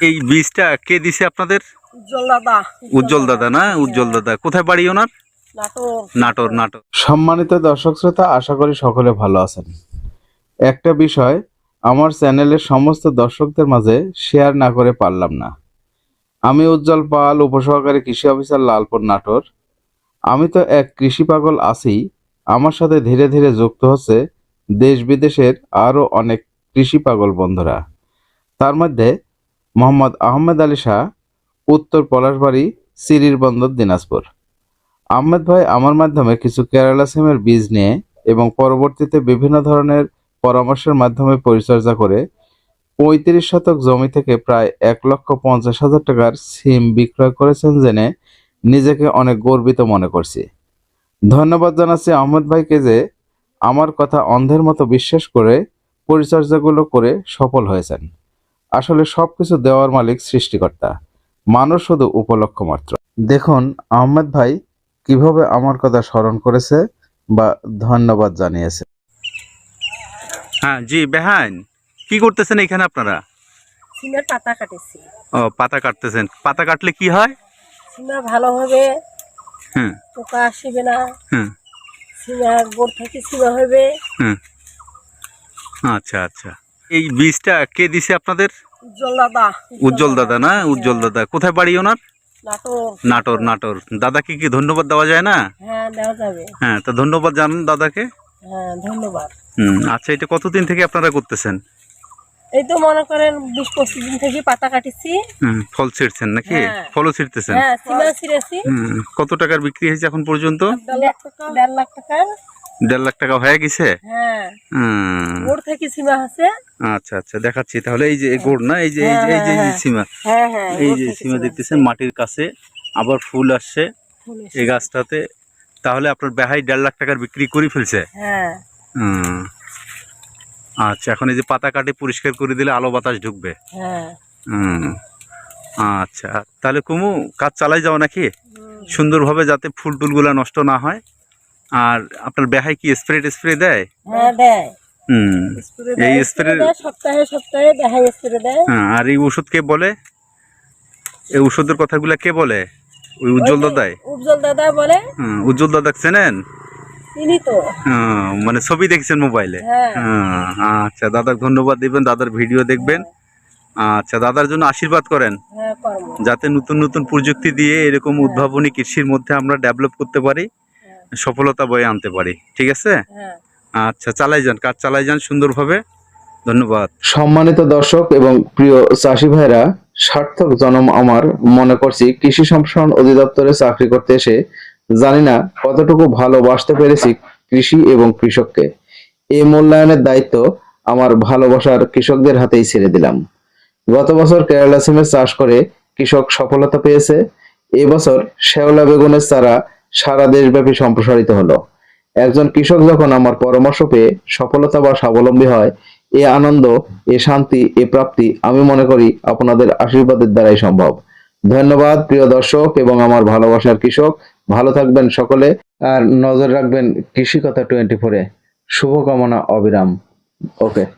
এই বীজটা কে দিছে আপনাদের? উজ্জ্বল দাদা। উজ্জ্বল দাদা না? উজ্জ্বল দাদা। কোথায় বাড়ি ওনার? নাটোর। নাটোর সম্মানিত দর্শক শ্রোতা আশা করি সকলে ভালো আছেন। একটা বিষয় আমার চ্যানেলের সমস্ত দর্শকদের মাঝে শেয়ার না করে পারলাম না। আমি উজ্জ্বল পাল উপসহকারী কৃষি অফিসার লালপুর নাটোর। আমি তো এক কৃষি পাগল আছি। আমার সাথে ধীরে ধীরে যুক্ত হচ্ছে দেশ বিদেশের আরও অনেক কৃষি পাগল বন্ধুরা। তার মধ্যে মোহাম্মদ আহমেদ আলী শাহ, উত্তর পলাশবাড়ি সিরির বন্দর, দিনাজপুর। আহমেদ ভাই, আমার মাধ্যমে কিছু কেরালা সিমের বীজ নিয়ে এবং পরবর্তীতে বিভিন্ন ধরনের পরামর্শের মাধ্যমে পরিচর্যা করে পঁয়ত্রিশ শতক জমি থেকে প্রায় এক লক্ষ পঞ্চাশ হাজার টাকার সিম বিক্রয় করেছেন জেনে নিজেকে অনেক গর্বিত মনে করছি। ধন্যবাদ জানাচ্ছি আহমেদ ভাইকে যে আমার কথা অন্ধের মতো বিশ্বাস করে পরিচর্যাগুলো করে সফল হয়েছেন। আসলে সবকিছু দেওয়ার মালিক সৃষ্টিকর্তা। মানুষ শুধু উপলক্ষ মাত্র। দেখুন আহমেদ ভাই কীভাবে আমার কথা স্মরণ করেছে বা ধন্যবাদ জানিয়েছে। হ্যাঁ জি বেহান কি করতেছেন এখানে আপনারা? সিমের পাতা কাটেছি। ও পাতা কাটতেছেন। পাতা কাটলে কি হয়? সিমা ভালো হবে হুম পোকা আসবে না। হুম সিমা গোড় থেকে সিমা হবে হুম আচ্ছা আচ্ছা। এই বীজটা কে দিছে আপনাদের? উজ্জ্বল দাদা। উজ্জ্বল দাদা না? উজ্জ্বল দাদা। কোথায় বাড়ি ওনার? নাটোর। নাটোর দাদাকে কি ধন্যবাদ দেওয়া যায় না? হ্যাঁ হ্যাঁ তা ধন্যবাদ জানান দাদাকে। হ্যাঁ ধন্যবাদ। হুম আচ্ছা এটা কতদিন থেকে আপনারা করতেছেন? এই তো মনে করেন বিশ পঁচিশ দিন থেকে পাতা কাটিছি। হুম ফল ছিঁড়ছেন নাকি? হ্যাঁ। ফলও ছিঁড়তেছেন? হ্যাঁ কত টাকার বিক্রি হয়েছে এখন পর্যন্ত? দেড় লাখ দেড় লাখ টাকা হয়ে গেছে? হ্যাঁ। গোড় থেকে সিমা আছে। আচ্ছা আচ্ছা দেখাচ্ছি। তাহলে এই যে গোড় না? এই যে এই যে এই যে সীমা। হ্যাঁ হ্যাঁ এই যে থেকে সীমা দেখতেছেন মাটির কাছে আবার ফুল আসছে। এই গাছটাতে। তাহলে আপনার বেহাই দেড় লাখ টাকার বিক্রি করে ফেলছে? হ্যাঁ। আচ্ছা এখন এই যে পাতা কাটে পরিষ্কার করে দিলে আলো বাতাস ঢুকবে। হ্যাঁ। হুম। আচ্ছা তাহলে কুমু কাজ চালাই যাও নাকি? সুন্দরভাবে যাতে ফুল টুলগুলো নষ্ট না হয়। আর আপনার বেহাই কি স্প্রে স্প্রে দেয়? হ্যাঁ দেয়। হুম এই স্প্রে- সপ্তাহে সপ্তাহে দেখাই স্প্রে দেয়। হ্যাঁ আর এই ওষুধ কে বলে? এই ওষুধের কথাগুলো কে বলে? ওই উজ্জ্বল দাদাই? উজ্জ্বল দাদা বলে। হুম, উজ্জ্বল দাদা চেনেন? হুম, মানে ছবি দেখছেন মোবাইলে? হ্যাঁ। হুম, আচ্ছা দাদার ধন্যবাদ দিবেন দাদার ভিডিও দেখবেন। আচ্ছা দাদার জন্য আশীর্বাদ করেন। হ্যাঁ যাতে নতুন নতুন প্রযুক্তি দিয়ে এরকম উদ্ভাবনী কৃষির মধ্যে আমরা ডেভেলপ করতে পারি। সফলতা বয়ে আনতে পারি ঠিক আছে? হ্যাঁ। আচ্ছা চালাই যান কাজ চালাই যান সুন্দরভাবে। ধন্যবাদ। সম্মানিত দর্শক এবং প্রিয় চাষি ভাইরা সার্থক জনম আমার মনে করছি কৃষি সম্প্রসারণ অধিদপ্তরে চাকরি করতে এসে জানি না কতটুকু ভালোবাসতে পেরেছি কৃষি এবং কৃষককে। এই মূল্যায়নের দায়িত্ব আমার ভালোবাসার কৃষকদের হাতেই ছেড়ে দিলাম। গত বছর কেরালা সিমের চাষ করে কৃষক সফলতা পেয়েছে। এবছর শেওলা বেগুনের চারা সারা দেশব্যাপী সম্প্রসারিত হলো। একজন কৃষক যখন আমার পরামর্শ পেয়ে সফলতা বা স্বাবলম্বী হয়, এ আনন্দ, এ শান্তি, এ প্রাপ্তি আমি মনে করি আপনাদের আশীর্বাদের দ্বারাই সম্ভব। ধন্যবাদ, প্রিয় দর্শক এবং আমার ভালোবাসার কৃষক। ভালো থাকবেন সকলে আর নজর রাখবেন কৃষি কথা টোয়েন্টি ফোরে শুভকামনা, অবিরাম। ওকে।